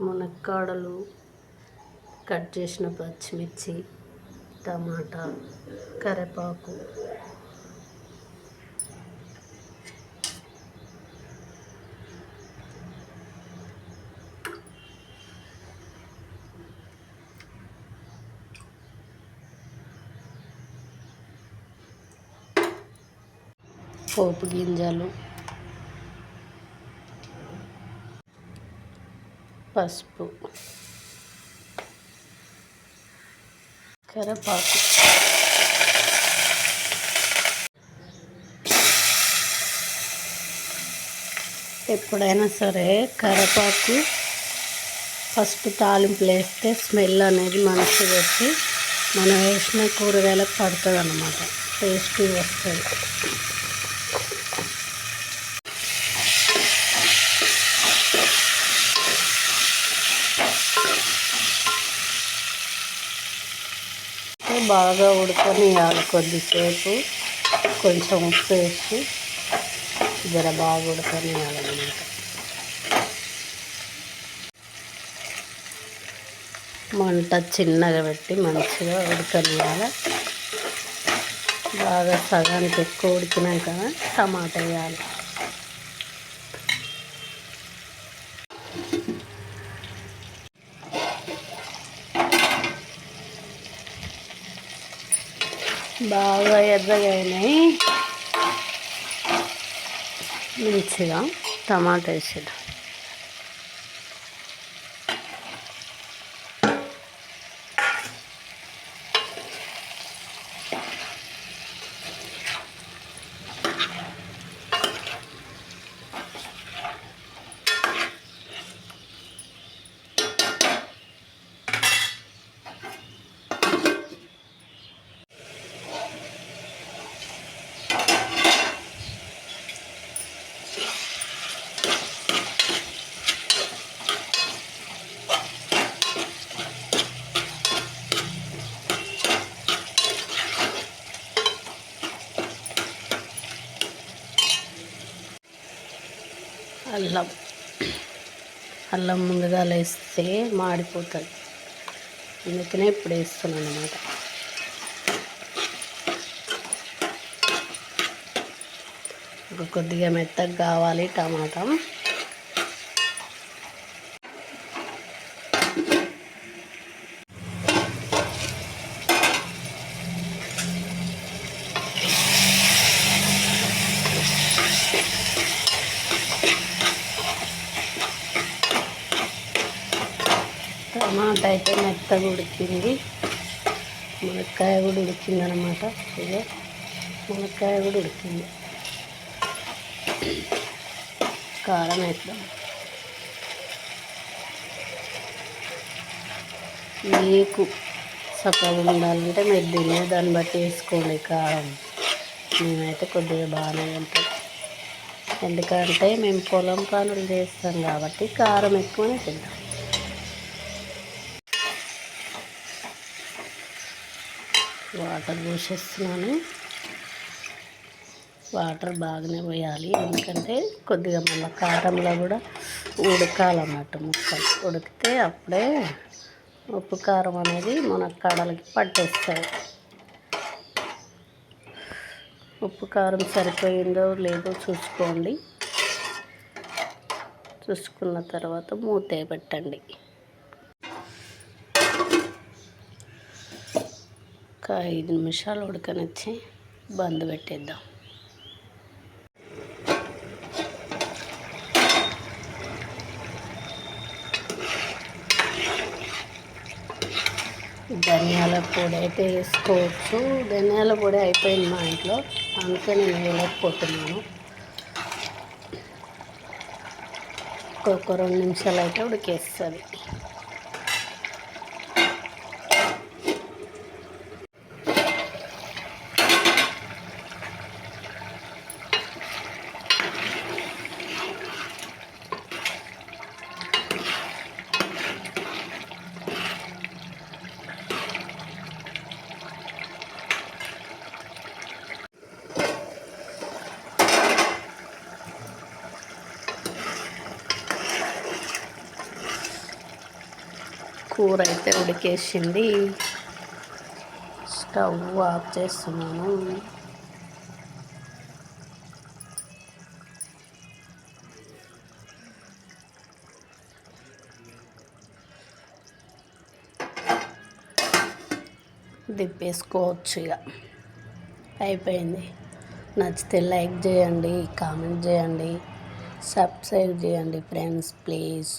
మునక్కాడలు cut చేసిన పచ్చిమిర్చి టమాటా కరివేపాకు పోపు గింజలు పసుపు. కరపాకు ఎప్పుడైనా సరే కరపాకు ఫస్ట్ తాలింపులు వేస్తే స్మెల్ అనేది మనసు వచ్చి మనం వేసిన కూరగాయలకు పడుతుంది అన్నమాట టేస్టీ వస్తుంది. బాగా ఉడకనియాలి కొద్దిసేపు. కొంచెం ఉప్పు వేసి జర బాగా ఉడకనియాలన్నమాట మంట చిన్నగా పెట్టి మంచిగా ఉడకనియాలి బాగా సగానికి ఎక్కువ ఉడికినాక టమాటా వేయాలి. బాగా ఎర్రగా అయినాయి. మంచిగా టమాటా వేసాడు అల్లం. అల్లం ముందుగా వేస్తే మాడిపోతుంది. అందుకనే ఇప్పుడు వేస్తున్నాను అనమాట ఒక కొద్దిగా మెత్తగా కావాలి టమాటా. టమాటా అయితే మెత్తగా ఉడికింది. మునక్కాయ కూడా ఉడికింది అనమాట ఇదే మునక్కాయ కూడా ఉడికింది. కారం వేద్దాం. మీకు చక్కగా ఉండాలంటే మీరు తినే దాన్ని బట్టి వేసుకోండి కారం. మేమైతే కొద్దిగా బాగానే ఉంటాం. ఎందుకంటే మేము పొలం పనులు చేస్తాం కాబట్టి కారం ఎక్కువనే తింటాం. వాటర్ పోసేస్తున్నాను. వాటర్ బాగానే పోయాలి. ఎందుకంటే కొద్దిగా మళ్ళీ కారంలో కూడా ఉడకాలన్నమాట ముక్కలు ఉడికితే అప్పుడే ఉప్పు కారం అనేది మన కడలకి పట్టేస్తాయి. ఉప్పు కారం సరిపోయిందో లేదో చూసుకోండి. చూసుకున్న తర్వాత మూత పెట్టండి. ఒక ఐదు నిమిషాలు ఉడకనిచ్చి బంద్ పెట్టేద్దాం. ధనియాల పొడి అయితే వేసుకోవచ్చు. ధనియాల పొడి అయిపోయింది మా ఇంట్లో. అందుకే నేను వేయలేకపోతున్నాను. ఒక్కొక్క రెండు నిమిషాలు అయితే ఉడికేస్తుంది. కూర అయితే ఉడికేసింది. స్టవ్ ఆఫ్ చేస్తున్నాను. దిప్పేసుకోవచ్చు ఇక. అయిపోయింది. నచ్చితే లైక్ చేయండి కామెంట్ చేయండి సబ్స్క్రైబ్ చేయండి ఫ్రెండ్స్ ప్లీజ్.